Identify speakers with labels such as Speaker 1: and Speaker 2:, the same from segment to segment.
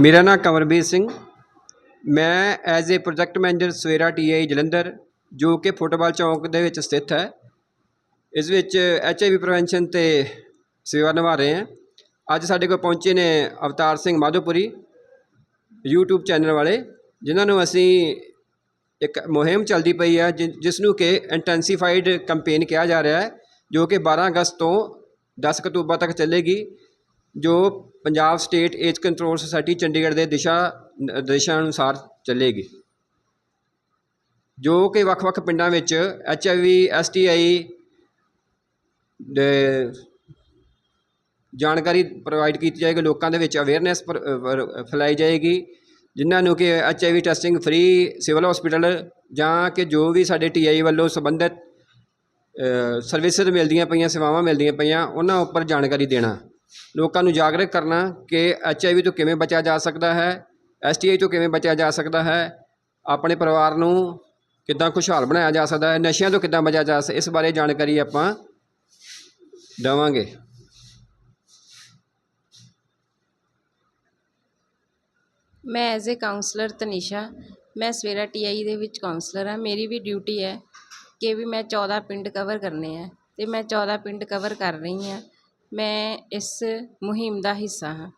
Speaker 1: ਮੇਰਾ ਨਾਂ ਕੰਵਰਬੀਰ ਸਿੰਘ। ਮੈਂ as a project manager Savera TI Jalandhar, ਜੋ ਕਿ ਫੁੱਟਬਾਲ ਚੌਂਕ ਦੇ ਵਿੱਚ ਸਥਿਤ ਹੈ। ਇਸ ਵਿੱਚ ਐਚਆਈਵੀ ਪ੍ਰੀਵੈਂਸ਼ਨ ਤੇ ਸੇਵਾ ਨਿਭਾ ਰਹੇ ਹਾਂ। ਅੱਜ ਸਾਡੇ ਕੋਲ ਪਹੁੰਚੇ ਨੇ ਅਵਤਾਰ ਸਿੰਘ ਮਾਧੋਪੁਰੀ YouTube ਚੈਨਲ ਵਾਲੇ, ਜਿਨ੍ਹਾਂ ਨੂੰ ਅਸੀਂ ਇੱਕ ਮੁਹਿੰਮ ਚੱਲਦੀ ਪਈ ਹੈ ਜਿ- ਜਿਸ ਨੂੰ ਕਿ ਇੰਟੈਂਸੀਫਾਈਡ ਕੈਂਪੇਨ ਕਿਹਾ ਜਾ ਰਿਹਾ ਹੈ, ਜੋ ਕਿ 12 ਅਗਸਤ ਤੋਂ 10 ਅਕਤੂਬਰ ਤੱਕ ਚੱਲੇਗੀ। ਜੋ Punjab state AIDS control society Chandigarh ਦੇ ਦਿਸ਼ਾ ਨਿਰਦੇਸ਼ਾਂ ਅਨੁਸਾਰ ਚੱਲੇਗੀ। ਜੋ ਕਿ ਵੱਖ-ਵੱਖ ਪਿੰਡਾਂ ਵਿੱਚ H I V S T I ਦੇ ਜਾਣਕਾਰੀ ਪ੍ਰੋਵਾਈਡ ਕੀਤੀ ਜਾਏਗੀ, ਲੋਕਾਂ ਦੇ ਵਿੱਚ ਅਵੇਅਰਨੈਸ ਫੈਲਾਈ ਜਾਏਗੀ, ਜਿਨ੍ਹਾਂ ਨੂੰ ਕਿ H I V testing free civil hospital ਜਾਂ ਕਿ ਜੋ ਵੀ ਸਾਡੇ ਟੀ ਆਈ ਵੱਲੋਂ ਸੰਬੰਧਿਤ ਸਰਵਿਸਿਜ਼ ਮਿਲਦੀਆਂ ਪਈਆਂ, ਸੇਵਾਵਾਂ ਮਿਲਦੀਆਂ ਪਈਆਂ, ਉਹਨਾਂ ਉੱਪਰ ਜਾਣਕਾਰੀ ਦੇਣਾ। ਲੋਕਾਂ ਨੂੰ ਜਾਗਰੂਕ ਕਰਨਾ ਕਿ ਐਚ ਆਈ ਵੀ ਤੋਂ ਕਿਵੇਂ ਬਚਿਆ ਜਾ ਸਕਦਾ ਹੈ ਐਸ ਟੀ ਆਈ ਤੋਂ ਕਿਵੇਂ ਬਚਿਆ ਜਾ ਸਕਦਾ ਹੈ, ਆਪਣੇ ਪਰਿਵਾਰ ਨੂੰ ਕਿੱਦਾਂ ਖੁਸ਼ਹਾਲ ਬਣਾਇਆ ਜਾ ਸਕਦਾ ਹੈ, ਨਸ਼ਿਆਂ ਤੋਂ ਕਿੱਦਾਂ ਬਚਿਆ ਜਾ ਸਕਦਾ, ਇਸ ਬਾਰੇ ਜਾਣਕਾਰੀ ਆਪਾਂ ਦੇਵਾਂਗੇ।
Speaker 2: ਮੈਂ ਐਜ਼ ਅ ਕਾਉਂਸਲਰ ਤਨੀਸ਼ਾ, ਮੈਂ ਸਵੇਰਾ ਟੀਆਈ ਦੇ ਵਿੱਚ ਕਾਉਂਸਲਰ ਹਾਂ, ਮੇਰੀ ਵੀ ਡਿਊਟੀ ਹੈ ਕਿ ਵੀ ਮੈਂ 14 ਪਿੰਡ ਕਵਰ ਕਰਨੇ ਆ ਤੇ ਮੈਂ 14 ਪਿੰਡ ਕਵਰ ਕਰ ਰਹੀ ਹਾਂ। ਮੈਂ ਇਸ ਮੁਹਿੰਮ ਦਾ ਹਿੱਸਾ ਹਾਂ।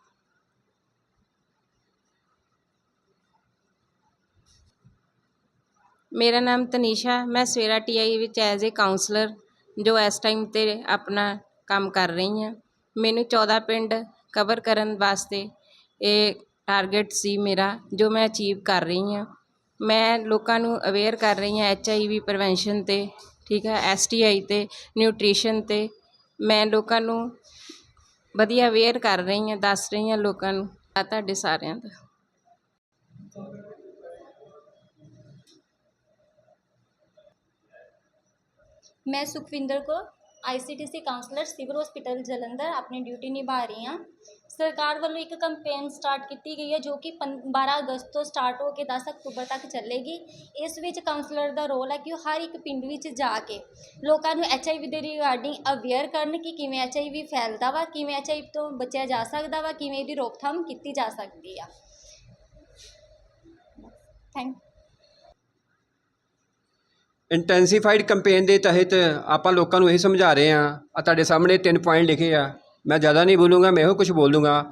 Speaker 2: ਮੇਰਾ ਨਾਮ ਤਨੀਸ਼ਾ, ਮੈਂ ਸਵੇਰਾ ਟੀਆਈ ਵਿੱਚ ਐਜ਼ ਏ ਕਾਉਂਸਲਰ, ਜੋ ਇਸ ਟਾਈਮ ਤੇ ਆਪਣਾ ਕੰਮ ਕਰ ਰਹੀ ਹਾਂ। ਮੈਨੂੰ 14 ਪਿੰਡ ਕਵਰ ਕਰਨ ਵਾਸਤੇ ਇਹ ਟਾਰਗੇਟ ਸੀ ਮੇਰਾ, ਜੋ ਮੈਂ ਅਚੀਵ ਕਰ ਰਹੀ ਹਾਂ। ਮੈਂ ਲੋਕਾਂ ਨੂੰ ਅਵੇਅਰ ਕਰ ਰਹੀ ਹਾਂ ਐਚ ਆਈ ਵੀ ਪ੍ਰੀਵੈਂਸ਼ਨ 'ਤੇ, ਠੀਕ ਹੈ ਐਸ ਟੀ ਆਈ 'ਤੇ ਨਿਊਟ੍ਰੀਸ਼ਨ 'ਤੇ। ਮੈਂ ਲੋਕਾਂ ਨੂੰ ਵਧੀਆ ਅਵੇਅਰ ਕਰ ਰਹੀ ਹਾਂ ਦੱਸ ਰਹੀ ਹਾਂ ਲੋਕਾਂ ਨੂੰ, ਆ ਤੁਹਾਡੇ ਸਾਰਿਆਂ ਦਾ।
Speaker 3: ਮੈਂ Sukhwinder Kaur. ICTC counsellor civil hospital Jalandhar ਆਪਣੀ ਡਿਊਟੀ ਨਿਭਾ ਰਹੀ ਹਾਂ। ਸਰਕਾਰ ਵੱਲੋਂ ਇੱਕ ਕੰਪੇਨ ਸਟਾਰਟ ਕੀਤੀ ਗਈ ਹੈ ਜੋ ਕਿ ਪੰ 12 ਅਗਸਤ ਤੋਂ ਸਟਾਰਟ ਹੋ ਕੇ 10 ਅਕਤੂਬਰ ਤੱਕ ਚੱਲੇਗੀ। ਇਸ ਵਿੱਚ ਕਾਉਂਸਲਰ ਦਾ ਰੋਲ ਹੈ ਕਿ ਉਹ ਹਰ ਇੱਕ ਪਿੰਡ ਵਿੱਚ ਜਾ ਕੇ ਲੋਕਾਂ ਨੂੰ ਐਚਆਈਵੀ ਦੇ ਰਿਗਾਰਡਿੰਗ ਅਵੇਅਰ ਕਰਨ ਕਿ ਕਿਵੇਂ ਐਚਆਈਵੀ ਫੈਲਦਾ ਵਾ, ਕਿਵੇਂ ਐਚਆਈਵੀ ਤੋਂ ਬਚਿਆ ਜਾ ਸਕਦਾ ਵਾ, ਕਿਵੇਂ ਇਹਦੀ ਰੋਕਥਾਮ ਕੀਤੀ ਜਾ ਸਕਦੀ ਆ। ਥੈਂਕ
Speaker 1: ਇੰਟੈਂਸੀਫਾਈਡ ਕੈਂਪੇਨ ਦੇ ਤਹਿਤ ਆਪਾਂ ਲੋਕਾਂ ਨੂੰ ਇਹ ਸਮਝਾ ਰਹੇ ਹਾਂ। ਆ ਤੁਹਾਡੇ ਸਾਹਮਣੇ ਤਿੰਨ ਪੁਆਇੰਟ ਲਿਖੇ ਆ। ਮੈਂ ਜ਼ਿਆਦਾ ਨਹੀਂ ਬੋਲੂੰਗਾ, ਮੈਂ ਇਹੋ ਕੁਝ ਬੋਲ ਦੂੰਗਾ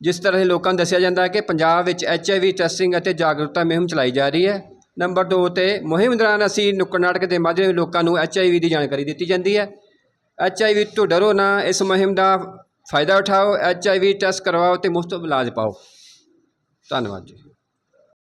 Speaker 1: ਜਿਸ ਤਰ੍ਹਾਂ ਲੋਕਾਂ ਨੂੰ ਦੱਸਿਆ ਜਾਂਦਾ ਹੈ ਕਿ ਪੰਜਾਬ ਵਿੱਚ ਐਚ ਆਈ ਵੀ ਟੈਸਟਿੰਗ ਅਤੇ ਜਾਗਰੂਕਤਾ ਮੁਹਿੰਮ ਚਲਾਈ ਜਾ ਰਹੀ ਹੈ। ਨੰਬਰ 2 ਤੇ ਮੁਹਿੰਮ ਦੌਰਾਨ ਅਸੀਂ ਨੁੱਕੜ ਨਾਟਕ ਦੇ ਮਾਧਿਅਮ ਲੋਕਾਂ ਨੂੰ ਐਚ ਆਈ ਵੀ ਦੀ ਜਾਣਕਾਰੀ ਦਿੱਤੀ ਜਾਂਦੀ ਹੈ। ਐਚ ਆਈ ਵੀ ਤੋਂ ਡਰੋ ਨਾ, ਇਸ ਮੁਹਿੰਮ ਦਾ ਫਾਇਦਾ ਉਠਾਓ ਐਚ ਆਈ ਵੀ ਟੈਸਟ ਕਰਵਾਓ ਤੇ ਮੁਫਤ ਇਲਾਜ ਪਾਓ। ਧੰਨਵਾਦ ਜੀ।